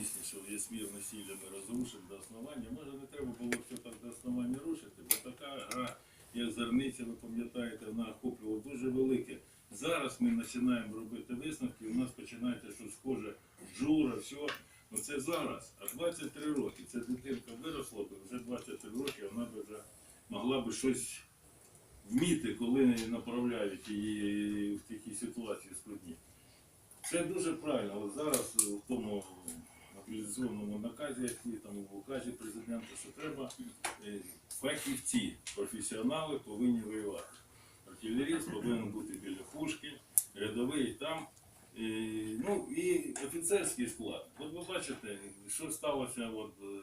пісні, що весь мір насилля ми до основання. Може не треба було все так до основання рушити, бо така гра, як зерниця, ви пам'ятаєте, вона охоплювала дуже велике. Зараз ми починаємо робити висновки, у нас починається щось схоже, джура, все. Ну це зараз, а 23 роки. Ця дитинка виросла, би вже 23 роки, вона б вже могла би щось вміти, коли не направляють її в такі ситуації складні. Це дуже правильно. От зараз в тому мобілізованому наказі, який там в указі президента, що треба е, фахівці, професіонали повинні воювати. Артилеріст повинен бути біля пушки, рядовий там. І, ну і офіцерський склад. От ви бачите, що сталося от, е,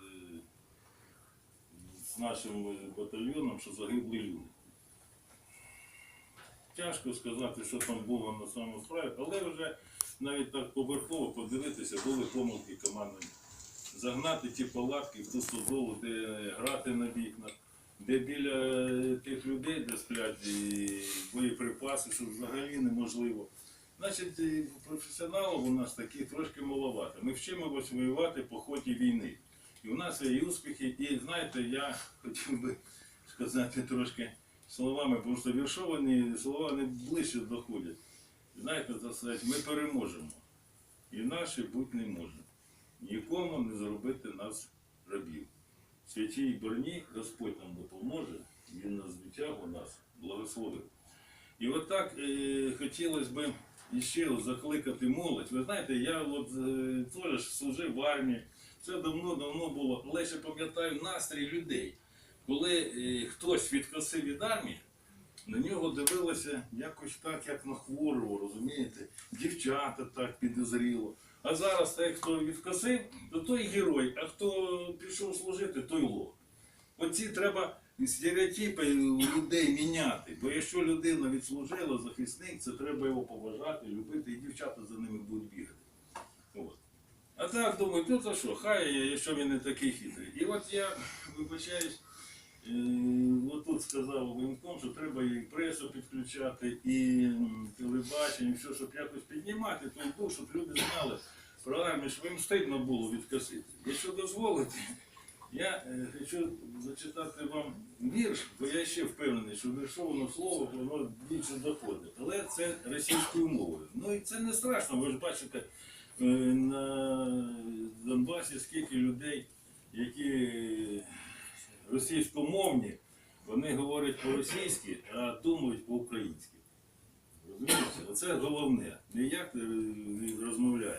з нашим батальйоном, що загибли люди. Тяжко сказати, що там було на самому справі, але вже навіть так поверхово подивитися, були помилки командні. Загнати ті палатки в ту стодолу, де грати на вікнах, де біля тих людей, де сплять боєприпаси, що взагалі неможливо. Значить, професіоналів у нас такі трошки маловато. Ми вчимося воювати по ході війни. І у нас є і успіхи, і знаєте, я хотів би сказати трошки словами, що віршовані слова не ближче доходять. Знаєте, ми переможемо. І наші бути не може. Нікому не зробити нас рабів. Святій броні Господь нам допоможе, Він нас відтягу нас благословив. І от так е, хотілося б от закликати молодь. Ви знаєте, я от е, теж служив в армії. Це давно-давно було. Але ще пам'ятаю настрій людей. Коли е, хтось відкосив від армії, на нього дивилися якось так, як на хворого, розумієте? Дівчата так підозріло. А зараз, так, хто відкосив, то той герой, а хто пішов служити, той лох. Оці треба стереотипи людей міняти. Бо якщо людина відслужила, захисник, це треба його поважати, любити, і дівчата за ними будуть бігати. От. А так думаю, ну то що, хай, якщо він не такий хитрий. І от я вибачаюсь, отут сказав воєнком, що треба і пресу підключати, і телебачення, і все, щоб якось піднімати той дух, щоб люди знали про армію, щоб їм стидно було відкосити. Якщо дозволите, я е, хочу зачитати вам вірш, бо я ще впевнений, що віршоване слово воно більше доходить. Але це російською мовою. Ну і це не страшно, ви ж бачите е, на Донбасі скільки людей, російськомовні, вони говорять по-російськи, а думають по-українськи. Розумієте? Оце головне. Ніяк Не розмовляєш.